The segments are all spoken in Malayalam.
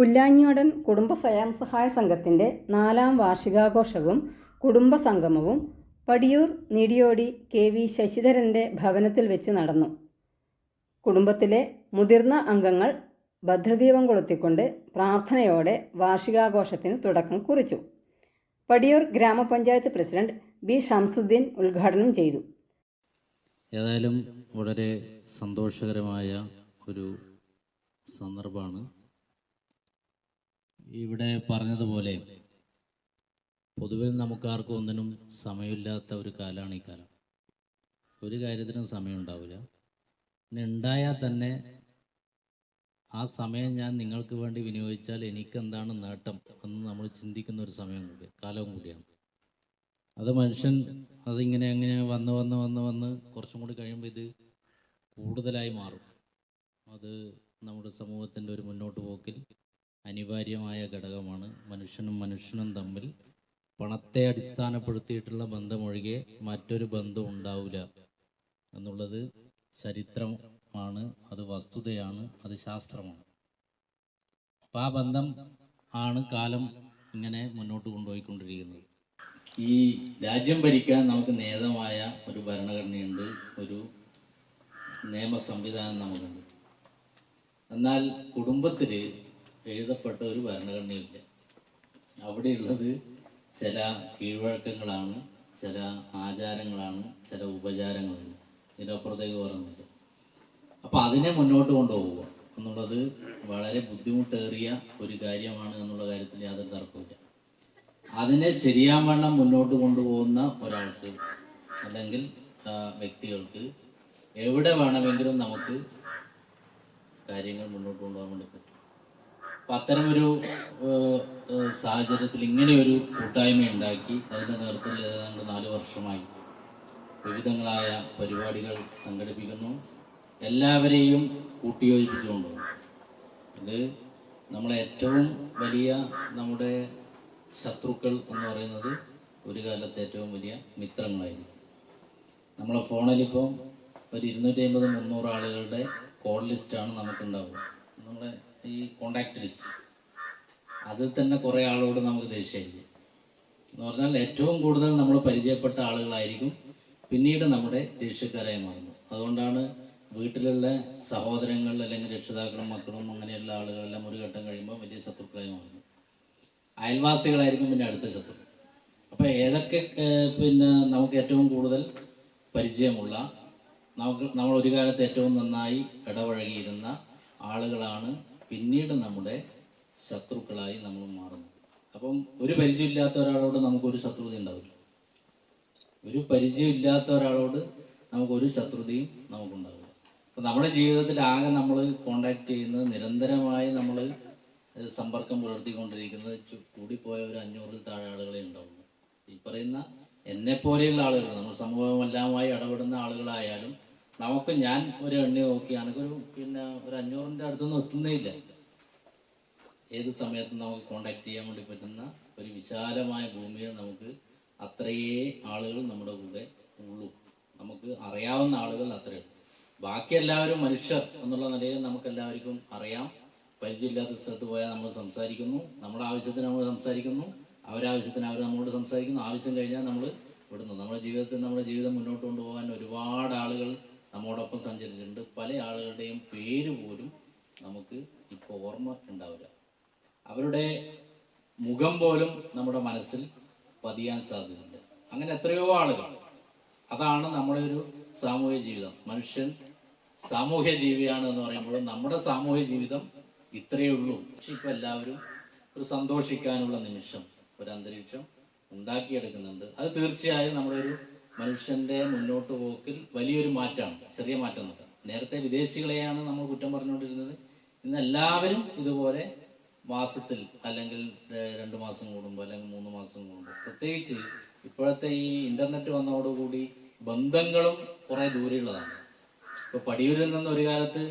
പുല്ലാഞ്ഞിയോടൻ കുടുംബ സ്വയം സഹായ സംഘത്തിന്റെ നാലാം വാർഷികാഘോഷവും കുടുംബ സംഗമവും പടിയൂർ നീടിയോടി കെ വി ശശിധരന്റെ ഭവനത്തിൽ വെച്ച് നടന്നു. കുടുംബത്തിലെ മുതിർന്ന അംഗങ്ങൾ ഭദ്രദീപം കൊളുത്തിക്കൊണ്ട് പ്രാർത്ഥനയോടെ വാർഷികാഘോഷത്തിന് തുടക്കം കുറിച്ചു. പടിയൂർ ഗ്രാമപഞ്ചായത്ത് പ്രസിഡന്റ് ബി ഷംസുദ്ദീൻ ഉദ്ഘാടനം ചെയ്തു. ഏതായാലും വളരെ സന്തോഷകരമായ ഒരു സന്ദർഭമാണ്. ഇവിടെ പറഞ്ഞതുപോലെ പൊതുവെ നമുക്കാർക്കും ഒന്നിനും സമയമില്ലാത്ത ഒരു കാലമാണ് ഈ കാലം. ഒരു കാര്യത്തിനും സമയം ഉണ്ടാവില്ല പിന്നെ ഉണ്ടായാൽ തന്നെ ആ സമയം ഞാൻ നിങ്ങൾക്ക് വേണ്ടി വിനിയോഗിച്ചാൽ എനിക്കെന്താണ് നേട്ടം എന്ന് നമ്മൾ ചിന്തിക്കുന്ന ഒരു സമയം കൂടി കാലവും കൂടിയാണ്. അത് മനുഷ്യൻ അതിങ്ങനെ അങ്ങനെ വന്ന് വന്ന് വന്ന് വന്ന് കുറച്ചും കൂടി കഴിയുമ്പോൾ ഇത് കൂടുതലായി മാറും. അത് നമ്മുടെ സമൂഹത്തിന്റെ ഒരു മുന്നോട്ട് പോക്കിൽ അനിവാര്യമായ ഘടകമാണ് മനുഷ്യനും മനുഷ്യനും തമ്മിൽ പണത്തെ അടിസ്ഥാനപ്പെടുത്തിയിട്ടുള്ള ബന്ധമൊഴികെ മറ്റൊരു ബന്ധം ഉണ്ടാവില്ല എന്നുള്ളത് ചരിത്രമാണ് അത് വസ്തുതയാണ് അത് ശാസ്ത്രമാണ്. അപ്പം ആ ബന്ധം ആണ് കാലം ഇങ്ങനെ മുന്നോട്ട് കൊണ്ടുപോയിക്കൊണ്ടിരിക്കുന്നത്. ഈ രാജ്യം ഭരിക്കാൻ നമുക്ക് നേതമായ ഒരു ഭരണഘടനയുണ്ട് ഒരു നിയമ സംവിധാനം നമുക്കുണ്ട്. എന്നാൽ കുടുംബത്തിൽ എഴുതപ്പെട്ട ഒരു ഭരണഘടനയില്ല അവിടെയുള്ളത് ചില കീഴ്വഴക്കങ്ങളാണ് ചില ആചാരങ്ങളാണ് ചില ഉപചാരങ്ങളാണ് ഇതിനപ്പുറത്തേക്ക് പറയുന്നില്ല അപ്പൊ അതിനെ മുന്നോട്ട് കൊണ്ടുപോവുക എന്നുള്ളത് വളരെ ബുദ്ധിമുട്ടേറിയ ഒരു കാര്യമാണ് എന്നുള്ള കാര്യത്തിൽ യാതൊരു തർക്കമില്ല അതിനെ ശരിയാവണ്ണം മുന്നോട്ട് കൊണ്ടുപോകുന്ന ഒരാൾക്ക് അല്ലെങ്കിൽ വ്യക്തികൾക്ക് എവിടെ വേണമെങ്കിലും നമുക്ക് കാര്യങ്ങൾ മുന്നോട്ട് കൊണ്ടുപോകാൻ വേണ്ടി പറ്റും. അത്തരം ഒരു സാഹചര്യത്തിൽ സാഹചര്യത്തിൽ ഇങ്ങനെയൊരു കൂട്ടായ്മ ഉണ്ടാക്കി അതിന്റെ നേതൃത്വത്തിൽ ഏതാണ്ട് നാല് വർഷമായി വിവിധങ്ങളായ പരിപാടികൾ സംഘടിപ്പിക്കുന്നു. എല്ലാവരെയും കൂട്ടിയോജിപ്പിച്ചുകൊണ്ട് ഇത് നമ്മളെ ഏറ്റവും വലിയ നമ്മുടെ ശത്രുക്കൾ എന്ന് പറയുന്നത് ഒരു കാലത്ത് ഏറ്റവും വലിയ മിത്രങ്ങളായിരിക്കും. നമ്മളെ ഫോണിലിപ്പം ഒരു ഇരുന്നൂറ്റി അമ്പത് മുന്നൂറ് ആളുകളുടെ കോൾ ലിസ്റ്റാണ് നമുക്കുണ്ടാവുക. നമ്മുടെ ഈ കോണ്ടാക്ട് ലിസ്റ്റ് അതിൽ തന്നെ കുറേ ആളോട് നമുക്ക് ദേഷ്യമായിരിക്കും എന്ന് പറഞ്ഞാൽ ഏറ്റവും കൂടുതൽ നമ്മൾ പരിചയപ്പെട്ട ആളുകളായിരിക്കും പിന്നീട് നമ്മുടെ ദേഷ്യക്കാരായി മാറുന്നത്. അതുകൊണ്ടാണ് വീട്ടിലുള്ള സഹോദരങ്ങൾ അല്ലെങ്കിൽ രക്ഷിതാക്കളും മക്കളും അങ്ങനെയുള്ള ആളുകളെല്ലാം ഒരു ഘട്ടം കഴിയുമ്പോൾ വലിയ ശത്രുക്കളായി മാറുന്നു. അയൽവാസികളായിരിക്കും പിന്നെ അടുത്ത ശത്രു. അപ്പോൾ ഏതൊക്കെ പിന്നെ നമുക്ക് ഏറ്റവും കൂടുതൽ പരിചയമുള്ള നമുക്ക് നമ്മൾ ഒരു കാലത്ത് ഏറ്റവും നന്നായി ഇടപഴകിയിരുന്ന ആളുകളാണ് പിന്നീട് നമ്മുടെ ശത്രുക്കളായി നമ്മൾ മാറുന്നത് അപ്പം ഒരു പരിചയമില്ലാത്ത ഒരാളോട് നമുക്കൊരു ശത്രുത ഉണ്ടാവില്ല. ഒരു പരിചയമില്ലാത്ത ഒരാളോട് നമുക്കൊരു ശത്രുതയും നമുക്കുണ്ടാവില്ല. അപ്പം നമ്മുടെ ജീവിതത്തിൽ ആകെ നമ്മൾ കോണ്ടാക്ട് ചെയ്യുന്നത് നിരന്തരമായി നമ്മൾ സമ്പർക്കം പുലർത്തിക്കൊണ്ടിരിക്കുന്നത് കൂടിപ്പോയ ഒരു അഞ്ഞൂറിൽ താഴെ ആളുകളെ ഉണ്ടാവുള്ളൂ. ഈ പറയുന്ന എന്നെ പോലെയുള്ള ആളുകൾ നമ്മൾ സമൂഹമെല്ലാമായി ഇടപെടുന്ന ആളുകളായാലും നമുക്ക് ഞാൻ ഒരു എണ്ണി നോക്കി എനിക്കൊരു പിന്നെ ഒരു അഞ്ഞൂറിന്റെ അടുത്തൊന്നും എത്തുന്നേ ഇല്ല ഏത് സമയത്തും നമുക്ക് കോണ്ടാക്ട് ചെയ്യാൻ വേണ്ടി പറ്റുന്ന ഒരു വിശാലമായ ഭൂമിയിൽ നമുക്ക് അത്രയേ ആളുകൾ നമ്മുടെ കൂടെ ഉള്ളൂ. നമുക്ക് അറിയാവുന്ന ആളുകൾ അത്രയേ ബാക്കി എല്ലാവരും മനുഷ്യർ എന്നുള്ള നിലയിൽ നമുക്ക് എല്ലാവർക്കും അറിയാം. പരിചയമില്ലാത്ത സ്ഥലത്ത് പോയാൽ നമ്മൾ സംസാരിക്കുന്നു. നമ്മുടെ ആവശ്യത്തിന് നമ്മൾ സംസാരിക്കുന്നു. അവരാവശ്യത്തിന് അവർ നമ്മളോട് സംസാരിക്കുന്നു. ആവശ്യം കഴിഞ്ഞാൽ നമ്മൾ വിടുന്നു. നമ്മുടെ ജീവിതത്തിൽ നമ്മുടെ ജീവിതം മുന്നോട്ട് കൊണ്ടുപോകാൻ ഒരുപാട് ആളുകൾ നമ്മോടൊപ്പം സഞ്ചരിച്ചിട്ടുണ്ട്. പല ആളുകളുടെയും പേര് പോലും നമുക്ക് ഇപ്പോൾ ഓർമ്മ ഉണ്ടാവില്ല അവരുടെ മുഖം പോലും നമ്മുടെ മനസ്സിൽ പതിയാൻ സാധ്യതയുണ്ട്. അങ്ങനെ എത്രയോ ആളുകൾ. അതാണ് നമ്മുടെ ഒരു സാമൂഹ്യ ജീവിതം. മനുഷ്യൻ സാമൂഹ്യ ജീവിയാണ് എന്ന് പറയുമ്പോൾ നമ്മുടെ സാമൂഹ്യ ജീവിതം ഇത്രയേ ഉള്ളൂ. പക്ഷെ ഇപ്പൊ എല്ലാവരും ഒരു സന്തോഷിക്കാനുള്ള നിമിഷം ഒരു അന്തരീക്ഷം ഉണ്ടാക്കിയെടുക്കുന്നുണ്ട്. അത് തീർച്ചയായും നമ്മുടെ ഒരു മനുഷ്യന്റെ മുന്നോട്ട് പോക്കിൽ വലിയൊരു മാറ്റമാണ് ചെറിയ മാറ്റം എന്നൊക്കെ നേരത്തെ വിദേശികളെയാണ് നമ്മൾ കുറ്റം പറഞ്ഞുകൊണ്ടിരുന്നത്. ഇന്ന് എല്ലാവരും ഇതുപോലെ മാസത്തിൽ അല്ലെങ്കിൽ രണ്ട് മാസം കൂടുമ്പോൾ അല്ലെങ്കിൽ മൂന്ന് മാസം കൂടുമ്പോൾ പ്രത്യേകിച്ച് ഇപ്പോഴത്തെ ഈ ഇന്റർനെറ്റ് വന്നതോടുകൂടി ബന്ധങ്ങളും കുറെ ദൂരെയുള്ളതാണ്. ഇപ്പൊ പടിയൂരിൽ നിന്ന് ഒരു കാലത്ത്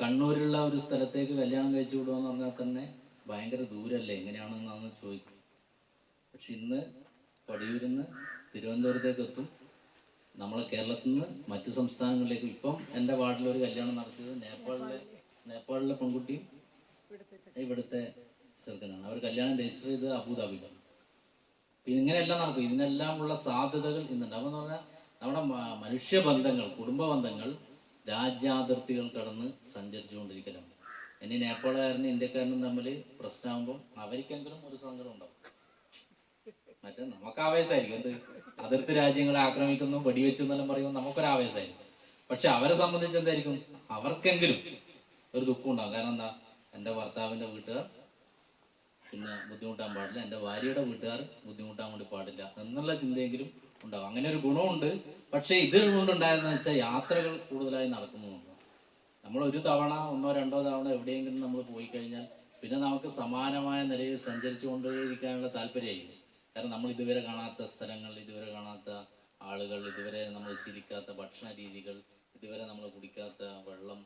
കണ്ണൂരുള്ള ഒരു സ്ഥലത്തേക്ക് കല്യാണം കഴിച്ചു വിടുമെന്ന് പറഞ്ഞാൽ തന്നെ ഭയങ്കര ദൂരല്ലേ? എങ്ങനെയാണെന്നാണ് ചോദിക്കും പക്ഷെ ഇന്ന് പടിയൂരിൽ നിന്ന് തിരുവനന്തപുരത്തേക്ക് എത്തും. നമ്മളെ കേരളത്തിൽ നിന്ന് മറ്റു സംസ്ഥാനങ്ങളിലേക്ക് ഇപ്പം എന്റെ വാർഡിൽ ഒരു കല്യാണം നടത്തിയത് നേപ്പാളിലെ നേപ്പാളിലെ പെൺകുട്ടിയും ഇവിടുത്തെ ചെറുക്കനാണ്. അവർ കല്യാണം രജിസ്റ്റർ ചെയ്ത് അബുദാബിയിലാണ്. പിന്നെ ഇങ്ങനെയെല്ലാം നടക്കും ഇതിനെല്ലാം ഉള്ള സാധ്യതകൾ ഇന്നുണ്ട്. അപ്പം എന്ന് പറഞ്ഞാൽ നമ്മുടെ മനുഷ്യ ബന്ധങ്ങൾ കുടുംബ ബന്ധങ്ങൾ രാജ്യാതിർത്തികൾ കടന്ന് സഞ്ചരിച്ചുകൊണ്ടിരിക്കലാണ്. ഇനി നേപ്പാളുകാരനും ഇന്ത്യക്കാരനും തമ്മിൽ പ്രശ്നമാകുമ്പോൾ അവർക്കെങ്കിലും ഒരു സങ്കടം ഉണ്ടാവും. മറ്റേ നമുക്ക് ആവേശമായിരിക്കും എന്ത്? അതിർത്തി രാജ്യങ്ങളെ ആക്രമിക്കുന്നു വെടിവെച്ചു എന്നെല്ലാം പറയുമ്പോൾ നമുക്കൊരു ആവേശമായിരിക്കും പക്ഷെ അവരെ സംബന്ധിച്ച് എന്തായിരിക്കും? അവർക്കെങ്കിലും ഒരു ദുഃഖം ഉണ്ടാകും. കാരണം എന്താ? എന്റെ ഭർത്താവിന്റെ വീട്ടുകാർ പിന്നെ ബുദ്ധിമുട്ടാൻ പാടില്ല. എന്റെ ഭാര്യയുടെ വീട്ടുകാർ ബുദ്ധിമുട്ടാൻ വേണ്ടി പാടില്ല എന്നുള്ള ചിന്തയെങ്കിലും ഉണ്ടാവും അങ്ങനെ ഒരു ഗുണമുണ്ട്. പക്ഷേ ഇതിൽ കൊണ്ടുണ്ടായെന്ന് വെച്ചാൽ യാത്രകൾ കൂടുതലായി നടക്കുന്നുണ്ട് നമ്മൾ ഒരു തവണ ഒന്നോ രണ്ടോ തവണ എവിടെയെങ്കിലും നമ്മൾ പോയി കഴിഞ്ഞാൽ പിന്നെ നമുക്ക് സമാനമായ നിലയിൽ സഞ്ചരിച്ചു കൊണ്ടേയിരിക്കാനുള്ള താല്പര്യമായിരിക്കും. കാരണം നമ്മൾ ഇതുവരെ കാണാത്ത സ്ഥലങ്ങൾ ഇതുവരെ കാണാത്ത ആളുകൾ ഇതുവരെ നമ്മൾ ശീലിക്കാത്ത ഭക്ഷണ രീതികൾ ഇതുവരെ നമ്മൾ കുടിക്കാത്ത വെള്ളം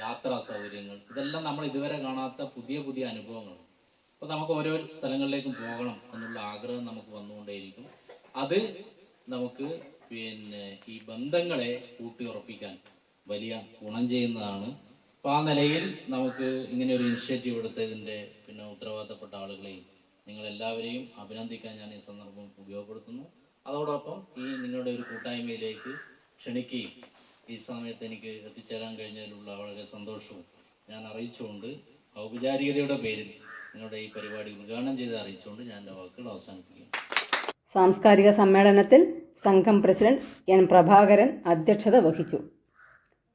യാത്രാ സൗകര്യങ്ങൾ ഇതെല്ലാം നമ്മൾ ഇതുവരെ കാണാത്ത പുതിയ പുതിയ അനുഭവങ്ങളാണ്. അപ്പോൾ നമുക്ക് ഓരോ സ്ഥലങ്ങളിലേക്കും പോകണം എന്നുള്ള ആഗ്രഹം നമുക്ക് വന്നുകൊണ്ടേയിരിക്കും. അത് നമുക്ക് പിന്നെ ഈ ബന്ധങ്ങളെ ഊട്ടിയുറപ്പിക്കാൻ വലിയ ഗുണം ചെയ്യുന്നതാണ്. അപ്പോൾ ആ നിലയിൽ നമുക്ക് ഇങ്ങനെ ഒരു ഇനിഷ്യേറ്റീവ് എടുത്തതിന്റെ പിന്നെ ഉത്തരവാദിത്തപ്പെട്ട ആളുകളെയും നിങ്ങളെല്ലാവരെയും അഭിനന്ദിക്കാൻ ഞാൻ ഈ സന്ദർഭം ഉപയോഗപ്പെടുത്തുന്നു. അതോടൊപ്പം ഈ നിങ്ങളുടെ ഒരു കൂട്ടായ്മയിലേക്ക് ക്ഷണിക്കുകയും ഈ സമയത്ത് എനിക്ക് എത്തിച്ചേരാൻ കഴിഞ്ഞതിലുള്ള വളരെ സന്തോഷവും ഞാൻ അറിയിച്ചുകൊണ്ട് ഔപചാരികതയുടെ പേരിൽ നിങ്ങളുടെ ഈ പരിപാടി ഉദ്ഘാടനം ചെയ്ത് അറിയിച്ചുകൊണ്ട് ഞാൻ എന്റെ വാക്കുകൾ അവസാനിപ്പിക്കുന്നു. സാംസ്കാരിക സമ്മേളനത്തിൽ സംഘം പ്രസിഡന്റ് എൻ പ്രഭാകരൻ അധ്യക്ഷത വഹിച്ചു.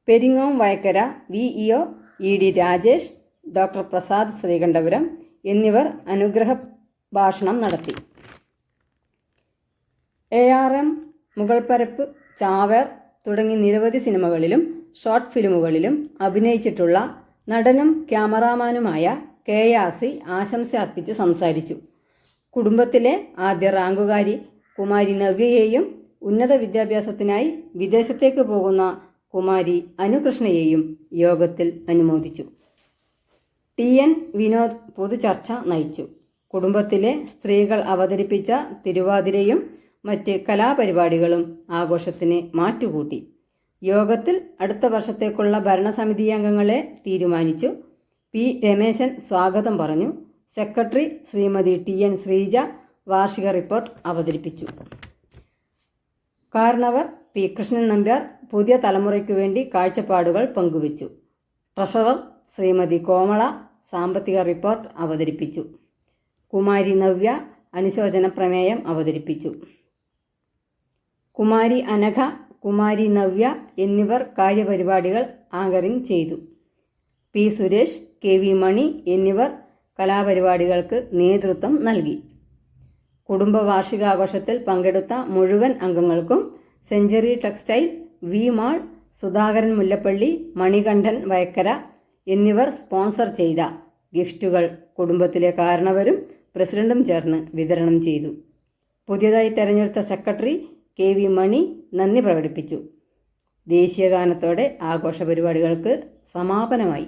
Peringome Vayakkara V E O E D Rajesh doctor Prasad Sreekandapuram എന്നിവർ അനുഗ്രഹ ഭാഷണം നടത്തി. എ ആർ എം മുഗൾപ്പരപ്പ് ചാവേർ തുടങ്ങി നിരവധി സിനിമകളിലും ഷോർട്ട് ഫിലിമുകളിലും അഭിനയിച്ചിട്ടുള്ള നടനും ക്യാമറാമാനുമായ കെ യാസി ആശംസ അർപ്പിച്ച് സംസാരിച്ചു. കുടുംബത്തിലെ ആദ്യ റാങ്കുകാരി കുമാരി നവ്യയെയും ഉന്നത വിദ്യാഭ്യാസത്തിനായി വിദേശത്തേക്ക് പോകുന്ന കുമാരി അനുകൃഷ്ണയെയും യോഗത്തിൽ അനുമോദിച്ചു. ടി എൻ വിനോദ് പൊതുചർച്ച നയിച്ചു. കുടുംബത്തിലെ സ്ത്രീകൾ അവതരിപ്പിച്ച തിരുവാതിരയും മറ്റ് കലാപരിപാടികളും ആഘോഷത്തിന് മാറ്റുകൂട്ടി. യോഗത്തിൽ അടുത്ത വർഷത്തേക്കുള്ള ഭരണസമിതി അംഗങ്ങളെ തീരുമാനിച്ചു. പി. രമേശൻ സ്വാഗതം പറഞ്ഞു. Secretary Shrimati T. N. Sreeja വാർഷിക റിപ്പോർട്ട് അവതരിപ്പിച്ചു. കാരണവർ പി. കൃഷ്ണൻ നമ്പ്യാർ പുതിയ തലമുറയ്ക്ക് വേണ്ടി കാഴ്ചപ്പാടുകൾ പങ്കുവച്ചു. ട്രഷറർ ശ്രീമതി കോമള സാമ്പത്തിക റിപ്പോർട്ട് അവതരിപ്പിച്ചു. കുമാരി നവ്യ അനുശോചന പ്രമേയം അവതരിപ്പിച്ചു. കുമാരി അനഘ കുമാരി നവ്യ എന്നിവർ കാര്യപരിപാടികൾ ആങ്കറിംഗ് ചെയ്തു. P Suresh K V Mani എന്നിവർ കലാപരിപാടികൾക്ക് നേതൃത്വം നൽകി. കുടുംബ വാർഷികാഘോഷത്തിൽ പങ്കെടുത്ത മുഴുവൻ അംഗങ്ങൾക്കും century textile V mall Sudhakaran Mullappally Manikandan Vayakkara എന്നിവർ സ്പോൺസർ ചെയ്ത ഗിഫ്റ്റുകൾ കുടുംബത്തിലെ കാരണവരും പ്രസിഡന്റും ചേർന്ന് വിതരണം ചെയ്തു. പുതിയതായി തെരഞ്ഞെടുത്ത സെക്രട്ടറി കെ വി മണി നന്ദി പ്രകടിപ്പിച്ചു. ദേശീയഗാനത്തോടെ ആഘോഷ പരിപാടികൾക്ക് സമാപനമായി.